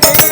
Money.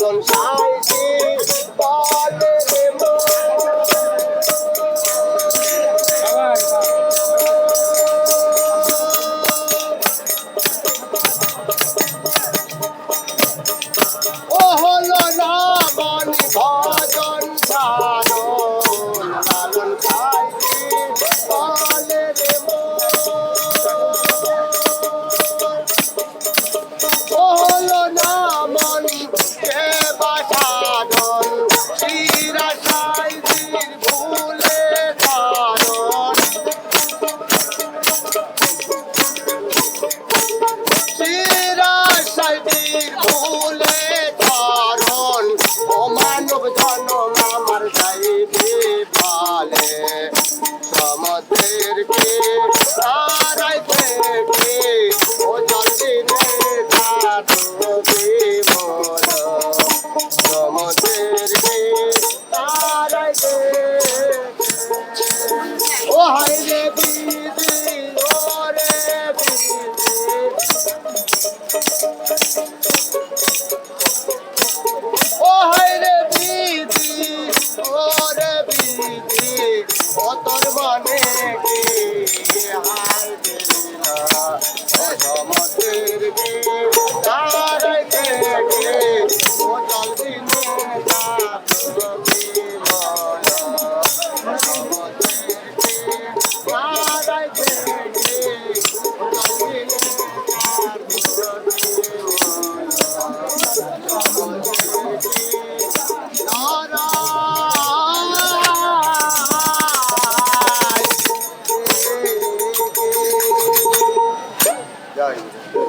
Ratan Shah কে পালে সমাজের কে সারাইতে কে ও জলদি সমাজের কে সারাইতে ও হাই রে দিদি ও রে দিদি Yeah.